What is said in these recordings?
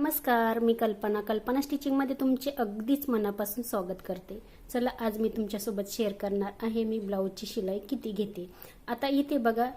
नमस्कार मी कल्पना. कल्पना स्टिचिंगमध्ये तुमचे अगदीच मनापासून स्वागत करते. चला आज मी तुमच्यासोबत शेअर करणार आहे मी ब्लाऊजची शिलाई किती घेते. आता इथे बघा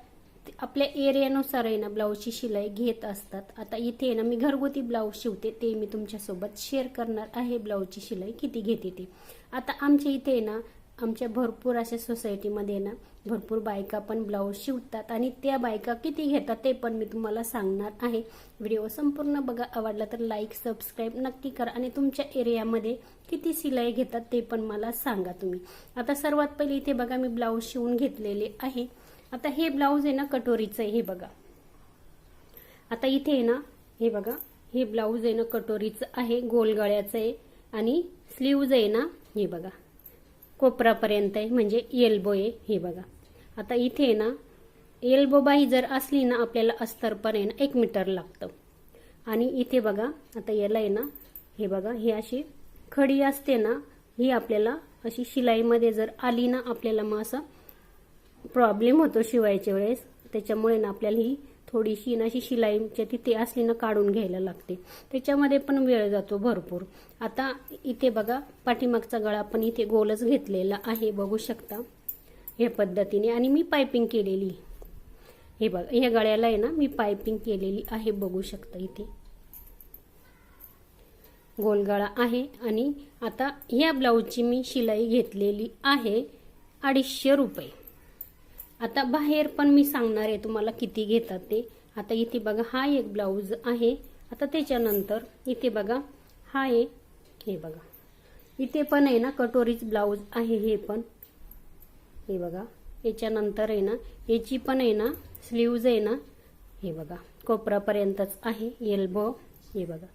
आपल्या एरियानुसार आहे ना ब्लाऊजची शिलाई घेत असतात. आता इथे आहे ना मी घरगुती ब्लाऊज शिवते ते मी तुमच्यासोबत शेअर करणार आहे ब्लाऊजची शिलाई किती घेते ते. आता आमच्या इथे आहे ना आमच्या भरपूर अशा सोसायटीमध्ये ना भरपूर बायका पण ब्लाऊज शिवतात आणि त्या बायका किती घेतात ते पण मी तुम्हाला सांगणार आहे. व्हिडिओ संपूर्ण बघा आवडला तर लाईक सबस्क्राईब नक्की करा आणि तुमच्या एरियामध्ये किती शिलाई घेतात ते पण मला सांगा तुम्ही. आता सर्वात पहिले इथे बघा मी ब्लाऊज शिवून घेतलेले आहे. आता हे ब्लाऊज आहे ना कटोरीचं आहे हे बघा. आता इथे आहे ना हे बघा हे ब्लाऊज आहे ना कटोरीचं आहे गोलगळ्याचं आहे आणि स्लीव्ज आहे ना हे बघा. कोपरापर्यंत आहे म्हणजे एल्बो आहे हे बघा. आता इथे आहे ना एल्बो बाही जर असली ना आपल्याला अस्तर पण आहे ना एक मीटर लागतं. आणि इथे बघा आता याला आहे ना हे बघा ही अशी खडी असते ना ही आपल्याला अशी शिलाईमध्ये जर आली ना आपल्याला मग असं प्रॉब्लेम होतो शिवायच्या वेळेस. त्याच्यामुळे ना आपल्याला ही थोडीशी ना अशी शिलाईच्या तिथे असली ना काढून घ्यायला लागते. त्याच्यामध्ये पण वेळ जातो भरपूर. आता इथे बघा पाठीमागचा गळा पण इथे गोलच घेतलेला आहे बघू शकता. या पद्धतीने. आणि मी पायपिंग केलेली. हे बघा या गळ्याला आहे ना मी पायपिंग केलेली आहे बघू शकता इथे. गोलगळा आहे. आणि आता ह्या ब्लाऊजची मी शिलाई घेतलेली आहे अडीचशे रुपये. आता बाहेर पण मी सांगणार आहे तुम्हाला किती घेतात ते. आता इथे बघा हा एक ब्लाऊज आहे. आता त्याच्यानंतर इथे बघा हा एक हे बघा. इथे पण आहे ना कटोरीच ब्लाऊज आहे हे पण. हे बघा याच्यानंतर आहे ना याची पण आहे ना स्लीव्ज आहे ना हे बघा कोपरापर्यंतच आहे एल्बो हे बघा.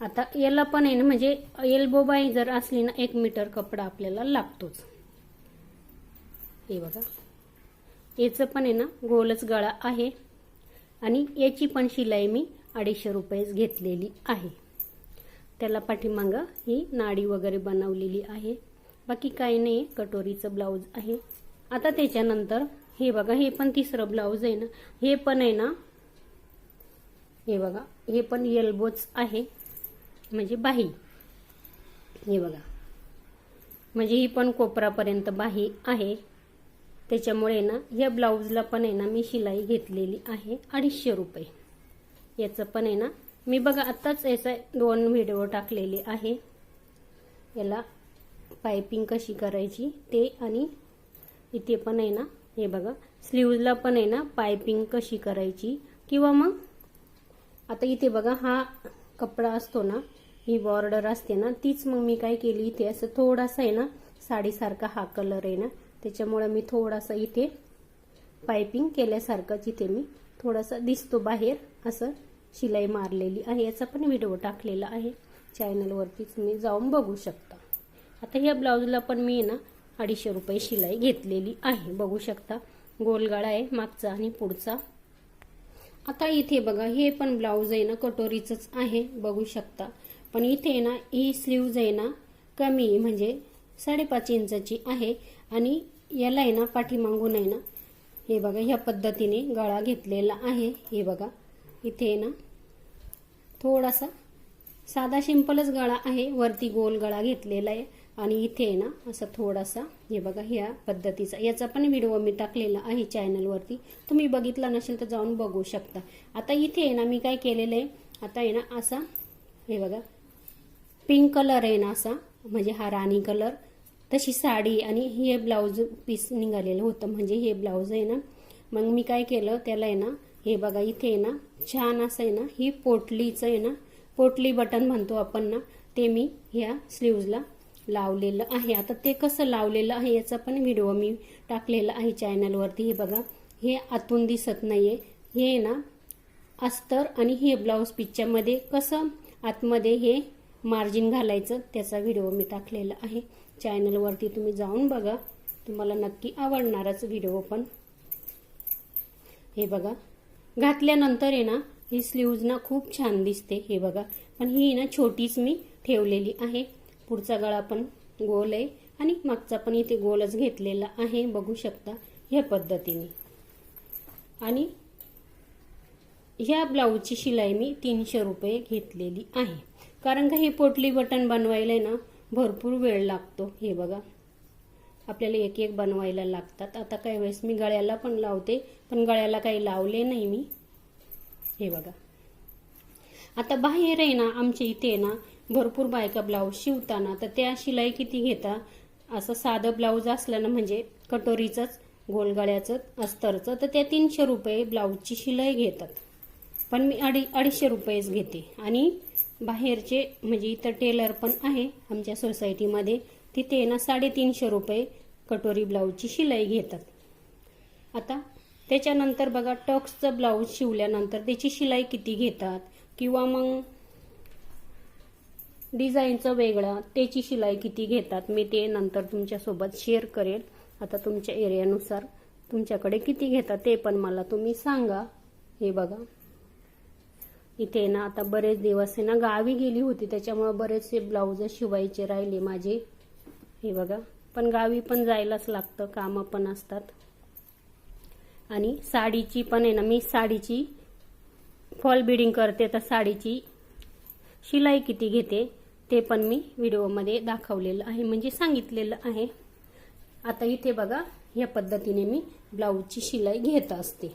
आता याला पण आहे ना म्हणजे एल्बो बाई जर असली ना एक मीटर कपडा आपल्याला लागतोच. हे बघा. याचं पण आहे ना गोलच गळा आहे. आणि याची पण शिलाई मी अडीचशे रुपयेच घेतलेली आहे. त्याला पाठीमागं ही नाडी वगैरे बनवलेली आहे. बाकी काही नाही कटोरीचं ब्लाऊज आहे. आता त्याच्यानंतर हे बघा हे पण तिसरं ब्लाऊज आहे ना. हे पण आहे ना हे बघा हे पण येल्बोच आहे. म्हणजे बाही. हे बघा. म्हणजे ही पण कोपरापर्यंत बाही आहे. त्याच्यामुळे ना या ब्लाऊजला पण आहे ना मी शिलाई घेतलेली आहे अडीचशे रुपये. याचं पण आहे ना मी बघा आत्ताच याचा दोन व्हिडिओ टाकलेले आहे. याला पायपिंग कशी करायची ते आणि इथे पण आहे ना हे बघा स्लीव्जला पण आहे ना पायपिंग कशी करायची किंवा मग आता इथे बघा हा कपडा असतो ना ही बॉर्डर असते ना तीच मग मी काय केली इथे असं थोडासा आहे ना साडीसारखा हा कलर आहे ना त्याच्यामुळे मी थोडासा इथे पायपिंग केल्यासारखंच इथे मी थोडासा दिसतो बाहेर असं शिलाई मारलेली आहे. याचा पण व्हिडिओ टाकलेला आहे. चॅनलवरती तुम्ही जाऊन बघू शकता. आता ह्या ब्लाऊजला पण मी ना अडीचशे रुपये शिलाई घेतलेली आहे. बघू शकता गोलगाळा आहे मागचा आणि पुढचा. आता इथे बघा हे पण ब्लाऊज आहे ना कटोरीचंच आहे. बघू शकता. पण इथे ना ही स्लीव्ज आहे ना कमी म्हणजे साडेपाच इंचाची आहे आणि याला आहे ना पाठीमागून आहे ना हे बघा ह्या पद्धतीने गळा घेतलेला आहे. हे बघा इथे आहे ना थोडासा साधा सिंपलच गळा आहे. वरती गोल गळा घेतलेला आहे आणि इथे आहे ना असा थोडासा हे बघा ह्या पद्धतीचा. याचा पण व्हिडिओ मी टाकलेला आहे चॅनलवरती तुम्ही बघितला नसेल तर जाऊन बघू शकता. आता इथे आहे ना मी काय केलेलं आहे आता आहे ना असा हे बघा पिंक कलर आहे ना असा म्हणजे हा राणी कलर तशी साडी आणि हे ब्लाऊज पीस निघालेलं होतं. म्हणजे हे ब्लाऊज आहे ना मग मी काय केलं त्याला आहे ना हे बघा इथे आहे ना छान असं आहे ना ही पोटलीचं आहे ना पोटली बटन म्हणतो आपण ना ते मी ह्या स्लीव्जला लावलेलं आहे. आता ते कसं लावलेलं आहे याचा पण व्हिडिओ मी टाकलेला आहे चॅनलवरती हे बघा हे आतून दिसत नाहीये. हे ना अस्तर आणि हे ब्लाऊज पिच्च्यामध्ये कसं आतमध्ये हे मार्जिन घालायचं त्याचा व्हिडिओ मी टाकलेला आहे. चॅनलवरती तुम्ही जाऊन बघा. तुम्हाला नक्की आवडणारच व्हिडिओ पण. हे बघा. घातल्यानंतर आहे ना ही स्लीव्ज ना खूप छान दिसते हे बघा. पण ही ना छोटीच मी ठेवलेली आहे. पुढचा गळा पण गोल आहे आणि मागचा पण इथे गोलच घेतलेला आहे बघू शकता ह्या पद्धतीने. आणि ह्या ब्लाऊजची शिलाई मी तीनशे रुपये घेतलेली आहे. कारण का हे पोटली बटन बनवायला ना भरपूर वेळ लागतो. हे बघा. आपल्याला एक एक बनवायला लागतात. आता काही वेळेस मी गळ्याला पण लावते पण गळ्याला काही लावले नाही मी. हे बघा. आता बाहेर आहे ना आमच्या इथे ना भरपूर बायका ब्लाऊज शिवताना तर त्या शिलाई किती घेता? असं साधं ब्लाऊज असलं ना म्हणजे कटोरीचंच गोलगळ्याचं अस्तरचं तर त्या तीनशे रुपये ब्लाऊजची शिलाई घेतात. पण मी अडी अडीचशे रुपयेच घेते. आणि बाहेरचे म्हणजे इथं टेलर पण आहे आमच्या सोसायटीमध्ये. तिथे ना साडेतीनशे रुपये कटोरी ब्लाऊजची शिलाई घेतात. आता त्याच्यानंतर बघा टक्सचं ब्लाऊज शिवल्यानंतर त्याची शिलाई किती घेतात? किंवा मग डिझाईनचं वेगळं त्याची शिलाई किती घेतात? मी ते नंतर तुमच्यासोबत शेअर करेल. आता तुमच्या एरियानुसार तुमच्याकडे किती घेतात ते पण मला तुम्ही सांगा. हे बघा. इथे ना आता बरेच दिवस आहे ना गावी गेली होती त्याच्यामुळे बरेचसे ब्लाऊज शिवायचे राहिले माझे. हे बघा पण गावी पण जायलाच लागतं कामं पण असतात. आणि साडीची पण आहे ना मी साडीची फॉल बिडिंग करते तर साडीची शिलाई किती घेते ते पण मी व्हिडिओमध्ये दाखवलेलं आहे म्हणजे सांगितलेलं आहे. आता इथे बघा या पद्धतीने मी ब्लाऊजची शिलाई घेत असते.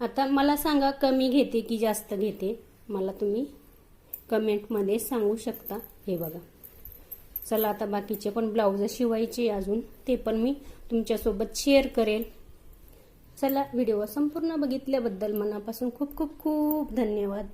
आता मला सांगा कमी घेते की जास्त घेते? मला तुम्ही कमेंटमध्ये सांगू शकता. हे बघा. चला आता बाकीचे पण ब्लाऊज शिवायचे अजून. ते पण मी तुमच्यासोबत शेअर करेल. चला व्हिडिओ संपूर्ण बघितल्याबद्दल मनापासून खूप खूप खूप धन्यवाद.